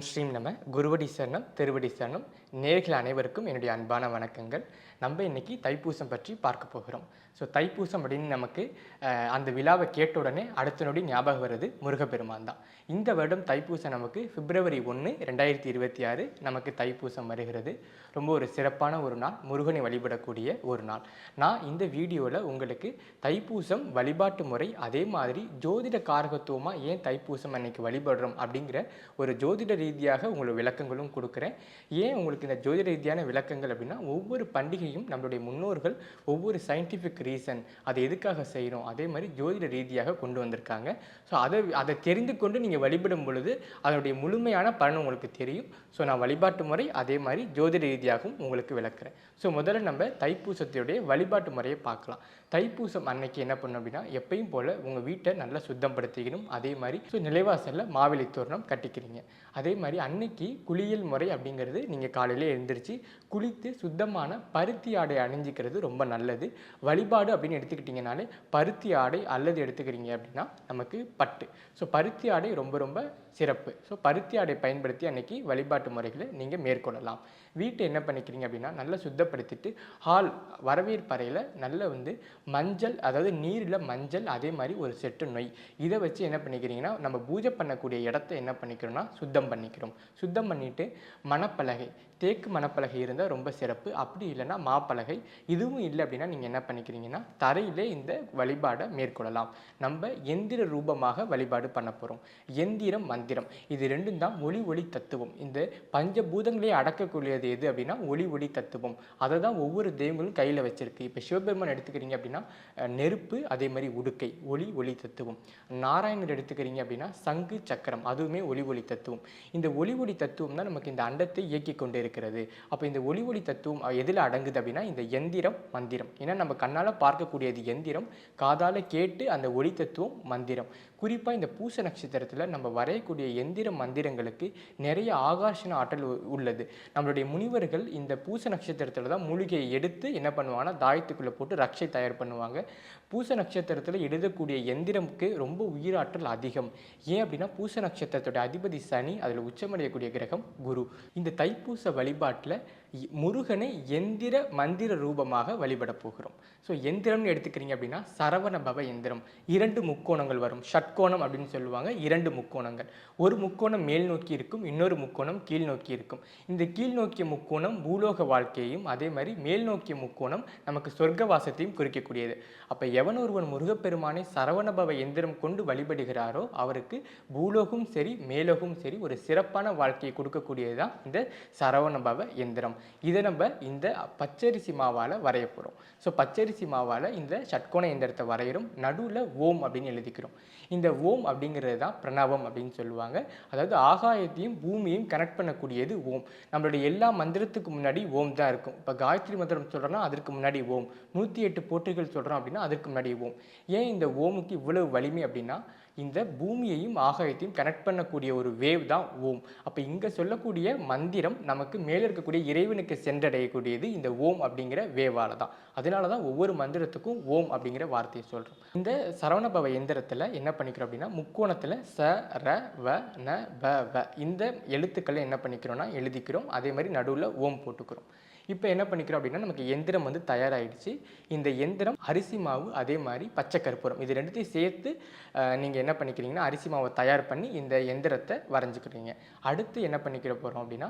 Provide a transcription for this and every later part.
ஓம் ஸ்ரீம் நம்ம குருவடி சரணம் திருவடி சரணம் நேர்கள் அனைவருக்கும் என்னுடைய அன்பான வணக்கங்கள். நம்ம இன்னைக்கு தைப்பூசம் பற்றி பார்க்க போகிறோம். ஸோ தைப்பூசம் அப்படின்னு நமக்கு அந்த விழாவை கேட்ட உடனே அடுத்த நொடி ஞாபகம் வருது முருகப்பெருமான் தான். இந்த வருடம் தைப்பூசம் நமக்கு பிப்ரவரி ஒன்று ரெண்டாயிரத்தி இருபத்தி ஆறு நமக்கு தைப்பூசம் வருகிறது. ரொம்ப ஒரு சிறப்பான ஒரு நாள் முருகனை வழிபடக்கூடிய ஒரு நாள். நான் இந்த வீடியோவில் உங்களுக்கு தைப்பூசம் வழிபாட்டு முறை அதே மாதிரி ஜோதிட காரகத்துவமாக ஏன் தைப்பூசம் அன்னைக்கு வழிபடுறோம் அப்படிங்கிற ஒரு ஜோதிட ரீதியாக உங்களுக்கு விளக்கங்களும் கொடுக்குறேன். ஏன் உங்களுக்கு இந்த ஜோதிட ரீதியான விளக்கங்கள் அப்படின்னா ஒவ்வொரு பண்டிகையும் நம்மளுடைய முன்னோர்கள் ஒவ்வொரு சயின்டிஃபிக் ரீசன் அதை எதுக்காக செய்கிறோம் அதே மாதிரி ஜோதிட ரீதியாக கொண்டு வந்திருக்காங்க. ஸோ அதை அதை தெரிந்து கொண்டு நீங்கள் வழிபடும் பொழுது அதனுடைய முழுமையான பலன் உங்களுக்கு தெரியும். ஸோ நான் வழிபாட்டு முறை அதே மாதிரி ஜோதிட ரீதியாகவும் உங்களுக்கு விளக்குறேன். ஸோ முதல்ல நம்ம தைப்பூசத்தையுடைய வழிபாட்டு முறையை பார்க்கலாம். தைப்பூசம் அன்னைக்கு என்ன பண்ணணும் அப்படின்னா எப்பயும் போல் உங்கள் வீட்டை நல்லா சுத்தப்படுத்திக்கணும் அதே மாதிரி ஸோ நிலைவாசலில் மாவிலை தோரணம் கட்டிக்கிறீங்க. அதே மாதிரி அன்னைக்கு குளியல் முறை அப்படிங்கிறது நீங்கள் காலையில் எழுந்திரிச்சு குளித்து சுத்தமான பருத்தி ஆடை அணிஞ்சிக்கிறது ரொம்ப நல்லது. வழிபாடு அப்படின்னு எடுத்துக்கிட்டிங்கனாலே பருத்தி ஆடை அல்லது எடுத்துக்கிறீங்க அப்படின்னா நமக்கு பட்டு. ஸோ பருத்தி ஆடை ரொம்ப ரொம்ப சிறப்பு. ஸோ பருத்தி ஆடை பயன்படுத்தி அன்னைக்கு வழிபாட்டு முறைகளை நீங்கள் மேற்கொள்ளலாம். வீட்டை என்ன பண்ணிக்கிறீங்க அப்படின்னா நல்லா சுத்தப்படுத்திட்டு ஹால் வரவேற்பறையில் நல்ல வந்து மஞ்சள் அதாவது நீரில் மஞ்சள் அதே மாதிரி ஒரு செட்டு நொய். இதை வச்சு என்ன பண்ணிக்கிறீங்கன்னா நம்ம பூஜை பண்ணக்கூடிய இடத்த என்ன பண்ணிக்கிறோம்னா சுத்தம் பண்ணிக்கிறோம். சுத்தம் பண்ணிவிட்டு மணப்பலகை தேக்கு மணப்பலகை இருந்தால் ரொம்ப சிறப்பு. அப்படி இல்லைன்னா மாப்பலகை. இதுவும் இல்லை அப்படின்னா நீங்கள் என்ன பண்ணிக்கிறீங்கன்னா தரையிலே இந்த வழிபாடை மேற்கொள்ளலாம். நம்ம எந்திர ரூபமாக வழிபாடு பண்ண போகிறோம் எந்திரம் மந்திரம். இது ரெண்டும் தான் ஒளி ஒளி தத்துவம். இந்த பஞ்சபூதங்களே அடக்கக்கூடியது எது அப்படின்னா ஒளி ஒளி தத்துவம். அதை தான் ஒவ்வொரு தெய்வங்களும் கையில் வச்சிருக்கு. இப்போ சிவபெருமான் எடுத்துக்கிறீங்க அப்படின்னா நெருப்பு அதே மாதிரி உடுக்கை. ஒளி ஒளி தத்துவம். நாராயணர் எடுத்துக்கிறீங்க அப்படின்னா சங்கு சக்கரம். அதுவுமே ஒளி ஒளி தத்துவம். இந்த ஒளி ஒளி தத்துவம் தான் நமக்கு இந்த அண்டத்தை இயக்கி கொண்டு இருக்கிறது. அப்போ இந்த ஒளி ஒளி தத்துவம் எதில் அடங்குது அப்படின்னா இந்த எந்திரம் மந்திரம். ஏன்னா நம்ம கண்ணால் பார்க்கக்கூடியது எந்திரம் காதால் கேட்டு அந்த ஒளி தத்துவம் மந்திரம். குறிப்பாக இந்த பூச நட்சத்திரத்தில் நம்ம வரையக்கூடிய எந்திர மந்திரங்களுக்கு நிறைய ஆகர்ஷண ஆற்றல் உ- உள்ளது. நம்மளுடைய முனிவர்கள் இந்த பூச நட்சத்திரத்தில் தான் மூலிகையை எடுத்து என்ன பண்ணுவாங்கன்னா தாயத்துக்குள்ளே போட்டு ரக்ஷை தயார் பண்ணுவாங்க. பூச நட்சத்திரத்தில் எழுதக்கூடிய எந்திரமுக்கு ரொம்ப உயிராற்றல் அதிகம். ஏன் அப்படின்னா பூச நட்சத்திரத்துடைய அதிபதி சனி அதில் உச்சமடையக்கூடிய கிரகம் குரு. இந்த தைப்பூச வழிபாட்டில் முருகனை எந்திர மந்திர ரூபமாக வழிபட போகிறோம். ஸோ எந்திரம்னு எடுத்துக்கிறீங்க அப்படின்னா சரவண பவ எந்திரம். இரண்டு முக்கோணங்கள் வரும். ஷட்கோணம் அப்படின்னு சொல்லுவாங்க. இரண்டு முக்கோணங்கள். ஒரு முக்கோணம் மேல் நோக்கி இருக்கும். இன்னொரு முக்கோணம் கீழ் நோக்கி இருக்கும். இந்த கீழ் நோக்கிய முக்கோணம் பூலோக வாழ்க்கையையும் அதே மாதிரி மேல் நோக்கிய முக்கோணம் நமக்கு சொர்க்கவாசத்தையும் குறிக்கக்கூடியது. அப்போ எவன் ஒருவன் முருகப்பெருமானை சரவணபவ எந்திரம் கொண்டு வழிபடுகிறாரோ அவருக்கு பூலோகம் சரி மேலோகம் சரி ஒரு சிறப்பான வாழ்க்கையை கொடுக்கக்கூடியது தான் இந்த சரவணபவ எந்திரம். இதை நம்ம இந்த பச்சரிசி மாவால் வரைய போகிறோம் ஸோ பச்சரிசி மாவால் இந்த ஷட்கோண எந்திரத்தை வரைகிறோம் நடுவில் ஓம் அப்படின்னு எழுதிக்கிறோம். இந்த ஓம் அப்படிங்கிறது தான் பிரணவம் அப்படின்னு சொல்லுவாங்க. அதாவது ஆகாயத்தையும் பூமியையும் கனெக்ட் பண்ணக்கூடியது ஓம். நம்மளுடைய எல்லா மந்திரத்துக்கு முன்னாடி ஓம் தான் இருக்கும். இப்போ காயத்ரி மந்திரம் சொல்கிறோன்னா அதற்கு முன்னாடி ஓம். நூற்றி எட்டு போட்டிகள் சொல்கிறோம் அப்படின்னா அதற்கு முன்னாடி ஓம். ஏன் இந்த ஓமுக்கு இவ்வளவு வலிமை அப்படின்னா இந்த பூமியையும் ஆகாயத்தையும் கனெக்ட் பண்ணக்கூடிய ஒரு வேவ் தான் ஓம். அப்போ இங்கே சொல்லக்கூடிய மந்திரம் நமக்கு மேலே இருக்கக்கூடிய இறைவனுக்கு சென்றடையக்கூடியது இந்த ஓம் அப்படிங்கிற வேவால தான். அதனால தான் ஒவ்வொரு மந்திரத்துக்கும் ஓம் அப்படிங்கிற வார்த்தையை சொல்கிறோம் இந்த சரவணபவ எந்திரத்தில் என்ன பண்ணிக்கிறோம் அப்படின்னா முக்கோணத்தில் ச ர வ ந ப வ. இந்த எழுத்துக்களை என்ன பண்ணிக்கிறோம்னா எழுதிக்கிறோம். அதே மாதிரி நடுவில் ஓம் போட்டுக்கிறோம். இப்போ என்ன பண்ணிக்கிறோம் அப்படின்னா நமக்கு எந்திரம் வந்து தயாராகிடுச்சு இந்த எந்திரம் அரிசி மாவு அதே மாதிரி பச்சை கற்பூரம் இது ரெண்டுத்தையும் சேர்த்து நீங்கள் என்ன பண்ணிக்கிறீங்கன்னா அரிசி மாவை தயார் பண்ணி இந்த எந்திரத்தை வரைஞ்சிக்கிறீங்க. அடுத்து என்ன பண்ணிக்கிற போகிறோம் அப்படின்னா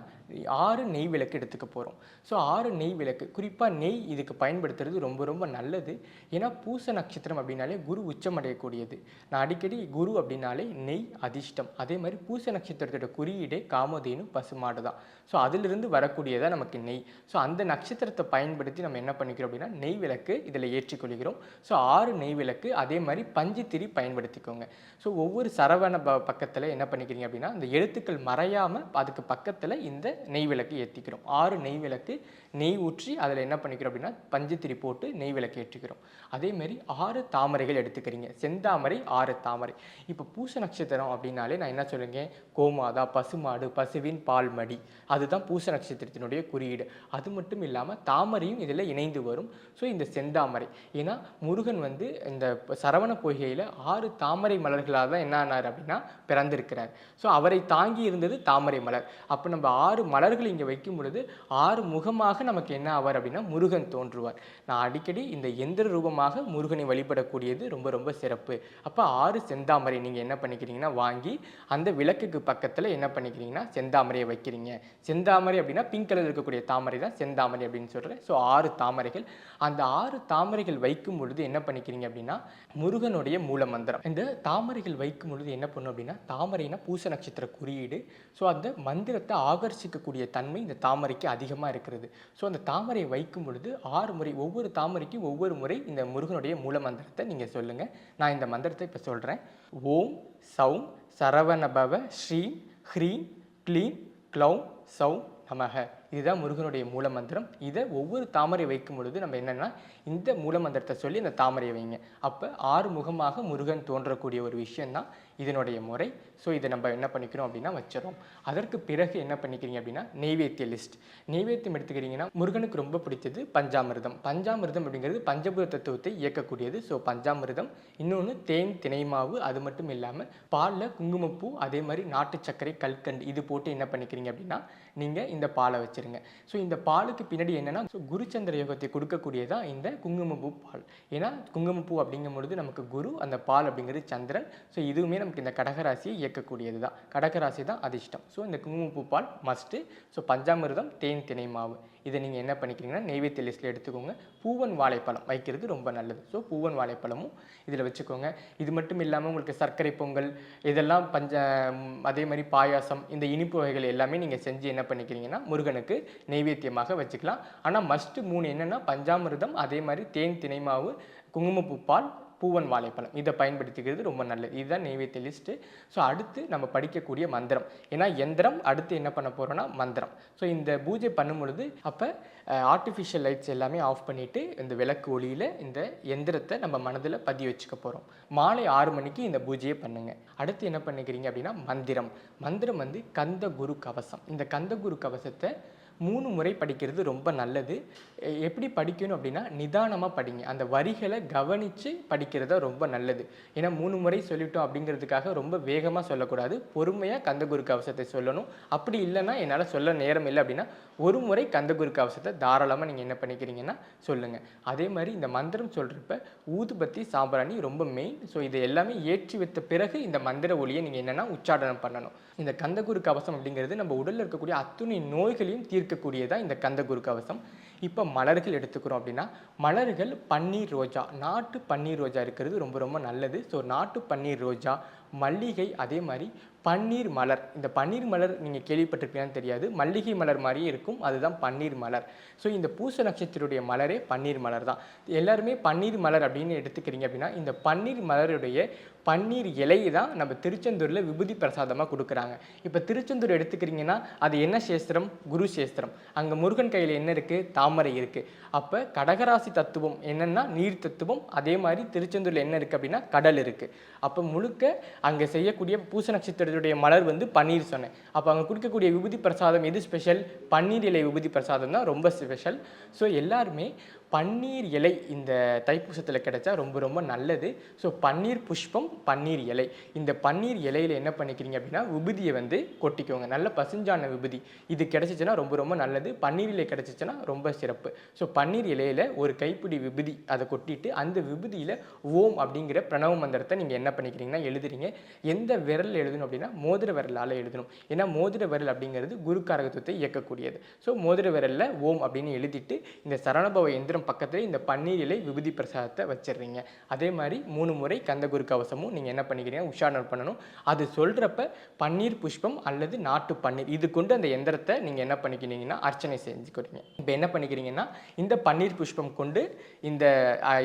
ஆறு நெய் விளக்கு எடுத்துக்க போகிறோம் ஸோ ஆறு நெய் விளக்கு குறிப்பாக நெய் இதுக்கு பயன்படுத்துறது ரொம்ப ரொம்ப நல்லது. ஏன்னா பூச நட்சத்திரம் அப்படின்னாலே குரு உச்சமடையக்கூடியது. நான் அடிக்கடி குரு அப்படின்னாலே நெய் அதிர்ஷ்டம். அதே மாதிரி பூச நட்சத்திரத்தோட குறியீடே காமதேனு பசுமாடு தான் ஸோ அதிலிருந்து வரக்கூடியதான் நமக்கு நெய். ஸோ அந்த நட்சத்திரத்தை பயன்படுத்தி நம்ம என்ன பண்ணிக்கிறோம் அப்படின்னா நெய் விளக்கு இதில் ஏற்றிக்கொள்கிறோம். ஸோ ஆறு நெய் விளக்கு அதே மாதிரி பஞ்சுத்திரி பயன்படுத்திக்கோங்க. ஸோ ஒவ்வொரு சரவண ப பக்கத்தில் என்ன பண்ணிக்கிறீங்க அப்படின்னா அந்த எழுத்துக்கள் மறையாமல் அதுக்கு பக்கத்தில் இந்த நெய் விளக்கு ஏற்றிக்கிறோம் ஆறு நெய் விளக்கு நெய் ஊற்றி அதில் என்ன பண்ணிக்கிறோம் அப்படின்னா பஞ்சத்திரி போட்டு நெய் விளக்கு ஏற்றிக்கிறோம். அதேமாரி ஆறு தாமரைகள் எடுத்துக்கிறீங்க. செந்தாமரை ஆறு தாமரை. இப்போ பூச நட்சத்திரம் அப்படின்னாலே நான் என்ன சொல்லுங்க? கோமாதா பசுமாடு பசுவின் பால் மடி அதுதான் பூச நட்சத்திரத்தினுடைய குறியீடு. அது மட்டும் மட்டும் இல்லாமல் தாமரையும் இதில் இணைந்து வரும். ஸோ இந்த செந்தாமரை. ஏன்னா முருகன் வந்து இந்த சரவண பொய்கையில் ஆறு தாமரை மலர்களாக தான் என்ன ஆனார் அப்படின்னா பிறந்திருக்கிறார். ஸோ அவரை தாங்கி இருந்தது தாமரை மலர். அப்போ நம்ம ஆறு மலர்கள் இங்கே வைக்கும் பொழுது ஆறு முகமாக நமக்கு என்ன ஆவார் அப்படின்னா முருகன் தோன்றுவார். நான் அடிக்கடி இந்த எந்திர ரூபமாக முருகனை வழிபடக்கூடியது ரொம்ப ரொம்ப சிறப்பு. அப்போ ஆறு செந்தாமரை நீங்கள் என்ன பண்ணிக்கிறீங்கன்னா வாங்கி அந்த விளக்குக்கு பக்கத்தில் என்ன பண்ணிக்கிறீங்கன்னா செந்தாமரையை வைக்கிறீங்க. செந்தாமரை அப்படின்னா பிங்க் கலர் இருக்கக்கூடிய தாமரை தான் செந்தாமரை அப்படின்னு சொல்கிறேன் ஸோ ஆறு தாமரைகள். அந்த ஆறு தாமரைகள் வைக்கும் பொழுது என்ன பண்ணிக்கிறீங்க அப்படின்னா முருகனுடைய மூல மந்திரம். இந்த தாமரைகள் வைக்கும் பொழுது என்ன பண்ணும் அப்படின்னா தாமரைனா பூச நட்சத்திர குறியீடு. ஸோ அந்த மந்திரத்தை ஆகர்ஷிக்கக்கூடிய தன்மை இந்த தாமரைக்கு அதிகமாக இருக்கிறது. ஸோ அந்த தாமரையை வைக்கும் பொழுது ஆறு முறை ஒவ்வொரு தாமரைக்கும் ஒவ்வொரு முறை இந்த முருகனுடைய மூல மந்திரத்தை நீங்கள் சொல்லுங்கள் நான் இந்த மந்திரத்தை இப்போ சொல்கிறேன் ஓம் சௌம் சரவணபவ ஸ்ரீம் ஹ்ரீம் க்ளீம் க்ளௌம் சௌம் நமக. இதுதான் முருகனுடைய மூல மந்திரம். இதை ஒவ்வொரு தாமரை வைக்கும் பொழுது நம்ம என்னென்னா இந்த மூல மந்திரத்தை சொல்லி இந்த தாமரையை வைங்க. அப்போ ஆறு முகமாக முருகன் தோன்றக்கூடிய ஒரு விஷயந்தான் இதனுடைய முறை. ஸோ இதை நம்ம என்ன பண்ணிக்கிறோம் அப்படின்னா வச்சிடறோம். அதற்கு பிறகு என்ன பண்ணிக்கிறீங்க அப்படின்னா நெய்வேத்திய லிஸ்ட் நெய்வேத்தியம் எடுத்துக்கிறீங்கன்னா முருகனுக்கு ரொம்ப பிடிச்சது பஞ்சாமிர்தம். பஞ்சாமிர்தம் அப்படிங்கிறது பஞ்சபூத தத்துவத்தை இயக்கக்கூடியது. ஸோ பஞ்சாமிர்தம். இன்னொன்று தேன் தினை மாவு அது மட்டும் இல்லாமல் பாலில் குங்குமப்பூ அதே மாதிரி நாட்டு சர்க்கரை கல்கண்டு இது போட்டு என்ன பண்ணிக்கிறீங்க அப்படின்னா நீங்கள் இந்த பாலை வச்சுருங்க. ஸோ இந்த பாலுக்கு பின்னாடி என்னென்னா ஸோ குருச்சந்திர யோகத்தை கொடுக்கக்கூடியதான் இந்த குங்குமப்பூ பால். ஏன்னா குங்குமப்பூ அப்படிங்கும் பொழுது நமக்கு குரு அந்த பால் அப்படிங்கிறது சந்திரன். ஸோ இதுவுமே நமக்கு இந்த கடகராசியை இயக்கக்கூடியது தான் கடகராசி தான் அதிர்ஷ்டம். ஸோ இந்த குங்குமப்பூ பால் மஸ்ட்டு ஸோ பஞ்சாமிர்தம் தேன் தினை மாவு. இதை நீங்கள் என்ன பண்ணிக்கிறீங்கன்னா நெய்வேத்திய லிஸ்ட்டில் எடுத்துக்கோங்க. பூவன் வாழைப்பழம் வைக்கிறது ரொம்ப நல்லது. ஸோ பூவன் வாழைப்பழமும் இதில் வச்சுக்கோங்க. இது மட்டும் இல்லாமல் உங்களுக்கு சர்க்கரை பொங்கல் இதெல்லாம் பஞ்ச அதே மாதிரி பாயாசம் இந்த இனிப்பு வகைகள் எல்லாமே நீங்கள் செஞ்சு என்ன பண்ணிக்கிறீங்கன்னா முருகனுக்கு நெய்வேத்தியமாக வச்சுக்கலாம். ஆனால் மஸ்ட்டு மூணு என்னென்னா பஞ்சாமிர்தம் அதே மாதிரி தேன் தினை மாவு குங்குமப்பூ பால் பூவன் வாழைப்பழம். இதை பயன்படுத்திக்கிறது ரொம்ப நல்லது. இதுதான் நெய்வேத்திய லிஸ்ட்டு ஸோ அடுத்து நம்ம படிக்கக்கூடிய மந்திரம். ஏன்னா எந்திரம் அடுத்து என்ன பண்ண போகிறோன்னா மந்திரம். ஸோ இந்த பூஜை பண்ணும் பொழுது அப்போ ஆர்டிஃபிஷியல் லைட்ஸ் எல்லாமே ஆஃப் பண்ணிவிட்டு இந்த விளக்கு ஒளியில் இந்த எந்திரத்தை நம்ம மனதில் பதிய வச்சுக்க போகிறோம் மாலை ஆறு மணிக்கு இந்த பூஜையை பண்ணுங்கள் அடுத்து என்ன பண்ணிக்கிறீங்க அப்படின்னா மந்திரம். மந்திரம் வந்து கந்த குரு கவசம். இந்த கந்த குரு கவசத்தை மூணு முறை படிக்கிறது ரொம்ப நல்லது. எப்படி படிக்கணும் அப்படின்னா நிதானமாக படிங்க. அந்த வரிகளை கவனித்து படிக்கிறதா ரொம்ப நல்லது. ஏன்னா மூணு முறை சொல்லிட்டோம் அப்படிங்கிறதுக்காக ரொம்ப வேகமாக சொல்லக்கூடாது. பொறுமையாக கந்தகுரு கவசத்தை சொல்லணும். அப்படி இல்லைன்னா என்னால் சொல்ல நேரம் இல்லை அப்படின்னா ஒரு முறை கந்தகுரு கவசத்தை தாராளமாக நீங்கள் என்ன பண்ணிக்கிறீங்கன்னா சொல்லுங்கள் அதே மாதிரி இந்த மந்திரம் சொல்கிறப்ப ஊதுபத்தி சாம்பிராணி ரொம்ப மெயின் ஸோ இதை எல்லாமே ஏற்றி வைத்த பிறகு இந்த மந்திர ஒளியை நீங்கள் என்னென்னா உச்சாடனம் பண்ணணும். இந்த கந்தகுரு கவசம் அப்படிங்கிறது நம்ம உடலில் இருக்கக்கூடிய அத்துணை நோய்களையும் இருக்கக்கூடியதாக இந்த கந்தகுரு கவசம். இப்போ மலர்கள் எடுத்துக்கிறோம் அப்படின்னா மலர்கள் பன்னீர் ரோஜா நாட்டு பன்னீர் ரோஜா இருக்கிறது ரொம்ப ரொம்ப நல்லது. ஸோ நாட்டு பன்னீர் ரோஜா மல்லிகை அதே மாதிரி பன்னீர் மலர். இந்த பன்னீர் மலர் நீங்கள் கேள்விப்பட்டிருப்பீங்கன்னு தெரியாது. மல்லிகை மலர் மாதிரியே இருக்கும். அதுதான் பன்னீர் மலர். ஸோ இந்த பூச நட்சத்திரத்துடைய மலரே பன்னீர் மலர் தான். எல்லாருமே பன்னீர் மலர் அப்படின்னு எடுத்துக்கிறீங்க அப்படின்னா இந்த பன்னீர் மலருடைய பன்னீர் இலையை தான் நம்ம திருச்செந்தூரில் விபூதி பிரசாதமாக கொடுக்குறாங்க. இப்போ திருச்செந்தூர் எடுத்துக்கிறீங்கன்னா அது என்ன சேஸ்திரம்? குரு சேஸ்திரம். அங்கே முருகன் கையில் என்ன இருக்குது தாமரை இருக்குது அப்போ கடகராசி தத்துவம் என்னென்னா நீர் தத்துவம். அதே மாதிரி திருச்செந்தூரில் என்ன இருக்குது அப்படின்னா கடல் இருக்குது அப்போ முழுக்க அங்கே செய்யக்கூடிய பூச நட்சத்திரத்துடைய மலர் வந்து பன்னீர் சொன்னேன். அப்போ அங்கே கொடுக்கக்கூடிய விபூதி பிரசாதம் எது ஸ்பெஷல் பன்னீர் இலை விபூதி பிரசாதம் தான் ரொம்ப ஸ்பெஷல் ஸோ எல்லாருமே பன்னீர் இலை இந்த தைப்பூசத்தில் கிடைச்சா ரொம்ப ரொம்ப நல்லது. ஸோ பன்னீர் புஷ்பம் பன்னீர் இலை. இந்த பன்னீர் இலையில் என்ன பண்ணிக்கிறீங்க அப்படின்னா விபூதியை வந்து கொட்டிக்கோங்க. நல்ல பசுஞ்சான விபூதி இது கிடச்சிச்சின்னா ரொம்ப ரொம்ப நல்லது. பன்னீர் இலை கிடைச்சிச்சுன்னா ரொம்ப சிறப்பு. ஸோ பன்னீர் இலையில் ஒரு கைப்பிடி விபூதி அதை கொட்டிட்டு அந்த விபூதியில் ஓம் அப்படிங்கிற பிரணவ மந்திரத்தை நீங்கள் என்ன பண்ணிக்கிறீங்கன்னா எழுதுறீங்க. எந்த விரல் எழுதணும் அப்படின்னா மோதிர விரலால் எழுதணும். ஏன்னா மோதிர விரல் அப்படிங்கிறது குருக்காரகத்துவத்தை இயக்கக்கூடியது. ஸோ மோதிர விரலில் ஓம் அப்படின்னு எழுதிட்டு இந்த சரணபவ எந்திரம் பக்கத்தில் இந்த பன்னீர் இலை விபூதி பிரசாதத்தை வச்சிடுறீங்க. அதே மாதிரி மூணு முறை கந்தகுரு கவசமும் நீங்கள் என்ன பண்ணிக்கிறீங்க? உஷாரணம் பண்ணணும். அது சொல்கிறப்ப பன்னீர் புஷ்பம் அல்லது நாட்டு பன்னீர் இது கொண்டு அந்த எந்திரத்தை நீங்கள் என்ன பண்ணிக்கிறீங்கன்னா அர்ச்சனை செஞ்சுக்கிறீங்க. இப்போ என்ன பண்ணிக்கிறீங்கன்னா இந்த பன்னீர் புஷ்பம் கொண்டு இந்த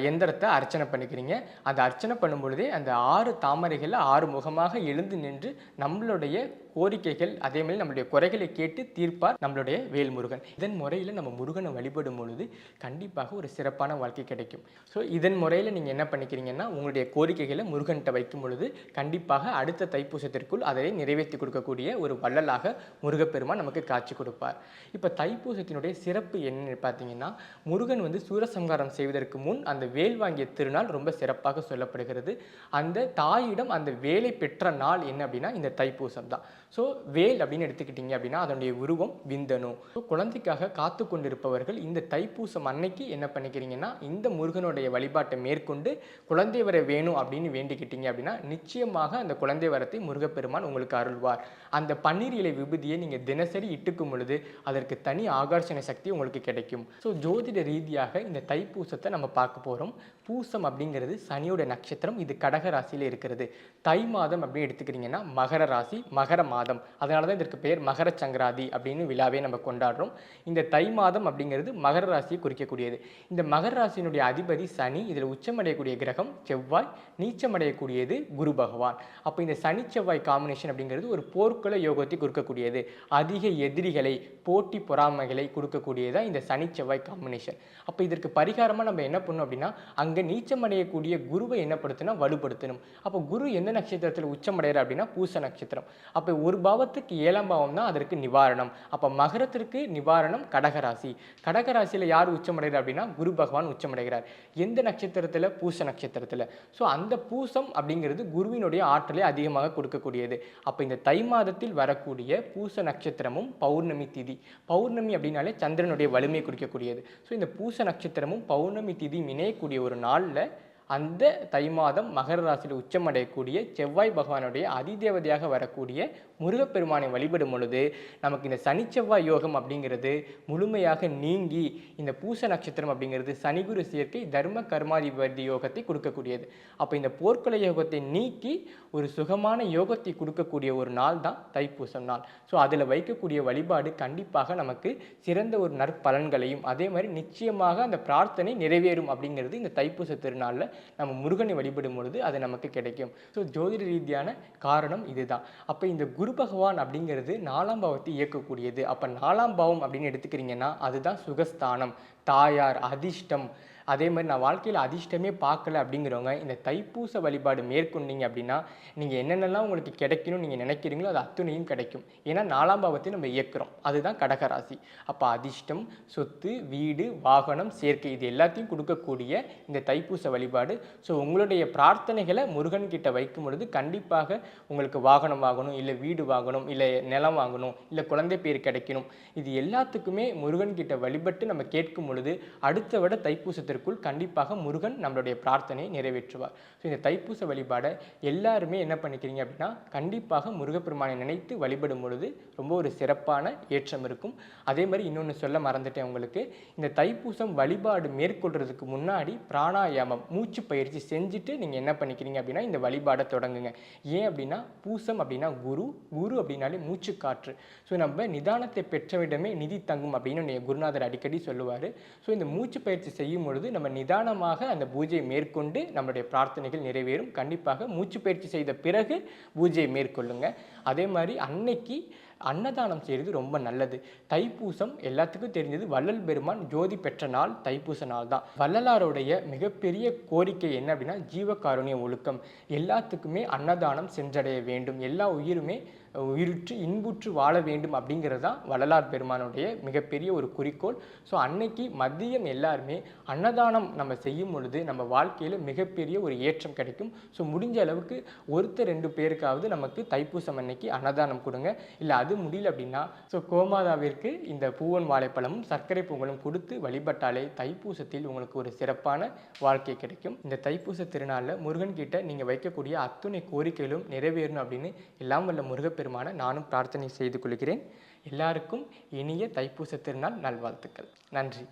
எந்திரத்தை அர்ச்சனை பண்ணிக்கிறீங்க. அந்த அர்ச்சனை பண்ணும் பொழுதே அந்த ஆறு தாமரைகளில் ஆறு முகமாக எழுந்து நின்று நம்மளுடைய கோரிக்கைகள் அதே மாதிரி நம்மளுடைய குறைகளை கேட்டு தீர்ப்பார் நம்மளுடைய வேல்முருகன். இதன் முறையில் நம்ம முருகனை வழிபடும் பொழுது கண்டிப்பாக ஒரு சிறப்பான வாழ்க்கை கிடைக்கும். ஸோ இதன் முறையில் நீங்கள் என்ன பண்ணிக்கிறீங்கன்னா உங்களுடைய கோரிக்கைகளை முருகன்கிட்ட வைக்கும் பொழுது கண்டிப்பாக அடுத்த தைப்பூசத்திற்குள் அதை நிறைவேற்றி கொடுக்கக்கூடிய ஒரு வள்ளலாக முருகப்பெருமான் நமக்கு காட்சி கொடுப்பார். இப்போ தைப்பூசத்தினுடைய சிறப்பு என்னன்னு பார்த்தீங்கன்னா முருகன் வந்து சூரசங்காரம் செய்வதற்கு முன் அந்த வேல் வாங்கிய திருநாள் ரொம்ப சிறப்பாக சொல்லப்படுகிறது. அந்த தாயிடம் அந்த வேலை பெற்ற நாள் என்ன அப்படின்னா இந்த தைப்பூசம் தான் ஸோ வேல் அப்படின்னு எடுத்துக்கிட்டிங்க அப்படின்னா அதனுடைய உருவம் விந்தனு ஸோ குழந்தைக்காக காத்து கொண்டிருப்பவர்கள் இந்த தைப்பூசம் அன்னைக்கு என்ன பண்ணிக்கிறீங்கன்னா இந்த முருகனுடைய வழிபாட்டை மேற்கொண்டு குழந்தை வர வேணும் அப்படின்னு வேண்டிக்கிட்டீங்க அப்படின்னா நிச்சயமாக அந்த குழந்தை வரத்தை முருகப்பெருமான் உங்களுக்கு அருள்வார். அந்த பன்னீர் இலை விபூதியை நீங்கள் தினசரி இட்டுக்கும் பொழுது அதற்கு தனி ஆகர்ஷண சக்தி உங்களுக்கு கிடைக்கும். ஸோ ஜோதிட ரீதியாக இந்த தைப்பூசத்தை நம்ம பார்க்க போகிறோம் பூசம் அப்படிங்கிறது சனியோட நட்சத்திரம் இது கடக ராசியில் இருக்கிறது. தை மாதம் அப்படின்னு எடுத்துக்கிறீங்கன்னா மகர ராசி மகர மாதம். அதனால தான் இதற்கு பெயர் மகர சங்கராதி அப்படின்னு விழாவே நம்ம கொண்டாடுறோம். இந்த தை மாதம் அப்படிங்கிறது மகர ராசியை குறிக்கக்கூடியது. இந்த மகர ராசியினுடைய அதிபதி சனி இதில் உச்சமடையக்கூடிய கிரகம் செவ்வாய் நீச்சமடையக்கூடியது குரு பகவான். அப்போ இந்த சனி செவ்வாய் காம்பினேஷன் அப்படிங்கிறது ஒரு போர்க்குல யோகத்தை கொடுக்கக்கூடியது அதிக எதிரிகளை போட்டி பொறாமைகளை கொடுக்கக்கூடியதான் இந்த சனி செவ்வாய் காம்பினேஷன் அப்போ இதற்கு பரிகாரமாக நம்ம என்ன பண்ணணும் அப்படின்னா அங்கே நீச்சம் அடையக்கூடிய குருவை என்ன படுத்தணும் வலுப்படுத்தணும். அப்போ குரு எந்த நட்சத்திரத்தில் உச்சமடைகிறார் அப்படின்னா பூச நட்சத்திரம். அப்போ ஒரு பாவத்துக்கு ஏழாம் பாவம் தான் அதற்கு நிவாரணம். அப்போ மகரத்திற்கு நிவாரணம் கடகராசி. கடகராசியில் யார் உச்சமடைகிறார் அப்படின்னா குரு பகவான் உச்சமடைகிறார் எந்த நட்சத்திரத்தில்? பூச நட்சத்திரத்தில். ஸோ அந்த பூசம் அப்படிங்கிறது குருவினுடைய ஆற்றலை அதிகமாக கொடுக்கக்கூடியது. அப்போ இந்த தை மாதத்தில் வரக்கூடிய பூச நட்சத்திரமும் பௌர்ணமி திதி. பௌர்ணமி அப்படின்னாலே சந்திரனுடைய வலிமை குறிக்கக்கூடியது. ஸோ இந்த பூச நட்சத்திரமும் பௌர்ணமி திதி இணையக்கூடிய ஒரு நாளில் அந்த தை மாதம் மகர ராசியில் உச்சமடையக்கூடிய செவ்வாய் பகவானுடைய அதிதேவதையாக வரக்கூடிய முருகப்பெருமானை வழிபடும் பொழுது நமக்கு இந்த சனி செவ்வாய் யோகம் அப்படிங்கிறது முழுமையாக நீங்கி இந்த பூச நட்சத்திரம் அப்படிங்கிறது சனிகுரு சேர்க்கை தர்ம கர்மாதிபதி யோகத்தை கொடுக்கக்கூடியது. அப்போ இந்த போர்க்கலை யோகத்தை நீக்கி ஒரு சுகமான யோகத்தை கொடுக்கக்கூடிய ஒரு நாள் தான் தைப்பூசம் நாள். ஸோ அதில் வைக்கக்கூடிய வழிபாடு கண்டிப்பாக நமக்கு சிறந்த ஒரு நற்பலன்களையும் அதே மாதிரி நிச்சயமாக அந்த பிரார்த்தனை நிறைவேறும் அப்படிங்கிறது இந்த தைப்பூச திருநாளில் நம்ம முருகனை வழிபடும் பொழுது அது நமக்கு கிடைக்கும். ஸோ ஜோதிட ரீதியான காரணம் இதுதான். அப்போ இந்த குரு பகவான் அப்படிங்கிறது நாலாம் பாவத்தை இயக்கக்கூடியது. அப்போ நாலாம் பாவம் அப்படின்னு எடுத்துக்கிறீங்கன்னா அதுதான் சுகஸ்தானம். தாயார் அதிர்ஷ்டம். அதே மாதிரி நான் வாழ்க்கையில் அதிர்ஷ்டமே பார்க்கல அப்படிங்கிறவங்க இந்த தைப்பூச வழிபாடு மேற்கொண்டீங்க அப்படின்னா நீங்கள் என்னென்னலாம் உங்களுக்கு கிடைக்கணும்னு நீங்கள் நினைக்கிறீங்களோ அது அத்துணையும் கிடைக்கும். ஏன்னா நாலாம் பாவத்தை நம்ம இயக்குறோம். அதுதான் கடகராசி. அப்போ அதிர்ஷ்டம் சொத்து வீடு வாகனம் சேர்க்கை இது எல்லாத்தையும் கொடுக்கக்கூடிய இந்த தைப்பூச வழிபாடு. ஸோ உங்களுடைய பிரார்த்தனைகளை முருகன் கிட்ட வைக்கும் பொழுது கண்டிப்பாக உங்களுக்கு வாகனம் வாங்கணும் இல்லை வீடு வாங்கணும் இல்லை நிலம் வாங்கணும் இல்லை குழந்தை பேர் கிடைக்கணும். இது எல்லாத்துக்குமே முருகன் கிட்ட வழிபட்டு நம்ம கேட்கும் பொழுது அடுத்த விட மாதத்திற்குள் கண்டிப்பாக முருகன் நம்மளுடைய பிரார்த்தனையை நிறைவேற்றுவார். ஸோ இந்த தைப்பூச வழிபாடை எல்லாருமே என்ன பண்ணிக்கிறீங்க அப்படின்னா கண்டிப்பாக முருகப்பெருமானை நினைத்து வழிபடும் பொழுது ரொம்ப ஒரு சிறப்பான ஏற்றம் இருக்கும். அதே மாதிரி இன்னொன்று சொல்ல மறந்துட்டேன் உங்களுக்கு. இந்த தைப்பூசம் வழிபாடு மேற்கொள்றதுக்கு முன்னாடி பிராணாயாமம் மூச்சு பயிற்சி செஞ்சுட்டு நீங்கள் என்ன பண்ணிக்கிறீங்க அப்படின்னா இந்த வழிபாடை தொடங்குங்க. ஏன் அப்படின்னா பூசம் அப்படின்னா குரு குரு அப்படின்னாலே மூச்சு காற்று ஸோ நம்ம நிதானத்தை பெற்றவிடமே நிதி தங்கும் அப்படின்னு குருநாதர் அடிக்கடி சொல்லுவார். ஸோ இந்த மூச்சு பயிற்சி செய்யும் பொழுது நம்ம நிதானமாக அந்த பூஜையை மேற்கொண்டு நம்மளுடைய பிரார்த்தனைகள் நிறைவேறும். கண்டிப்பாக மூச்சு பயிற்சி செய்த பிறகு பூஜையை மேற்கொள்ளுங்க. அதே மாதிரி அன்னைக்கு அன்னதானம் செய்கிறது ரொம்ப நல்லது. தைப்பூசம் எல்லாத்துக்கும் தெரிஞ்சது. வள்ளல் பெருமான் ஜோதி பெற்ற நாள் தைப்பூச நாள் தான். வள்ளலாருடைய மிகப்பெரிய கோரிக்கை என்ன அப்படின்னா ஜீவகாருண்ய ஒழுக்கம். எல்லாத்துக்குமே அன்னதானம் சென்றடைய வேண்டும். எல்லா உயிருமே உயிருற்று இன்புற்று வாழ வேண்டும் அப்படிங்கிறது தான் வள்ளலார் பெருமானுடைய மிகப்பெரிய ஒரு குறிக்கோள். ஸோ அன்னைக்கு மதியம் எல்லாருமே அன்னதானம் நம்ம செய்யும் பொழுது நம்ம வாழ்க்கையில் மிகப்பெரிய ஒரு ஏற்றம் கிடைக்கும். ஸோ முடிஞ்ச அளவுக்கு ஒருத்தர் ரெண்டு பேருக்காவது நமக்கு தைப்பூசம் அன்னைக்கு அன்னதானம் கொடுங்க. இல்லை அது முடியல அப்படின்னா ஸோ கோமாதாவிற்கு இந்த பூவன் வாழைப்பழமும் சர்க்கரை பொங்கலும் கொடுத்து வழிபட்டாலே தைப்பூசத்தில் உங்களுக்கு ஒரு சிறப்பான வாழ்க்கை கிடைக்கும். இந்த தைப்பூச திருநாளில் முருகன் கிட்ட நீங்கள் வைக்கக்கூடிய அத்துணை கோரிக்கைகளும் நிறைவேறணும் அப்படின்னு எல்லாம் வல்ல பெருமான நானும் பிரார்த்தனை செய்து கொள்கிறேன். எல்லாருக்கும் இனிய தைப்பூச திருநாள் நல்வாழ்த்துக்கள். நன்றி.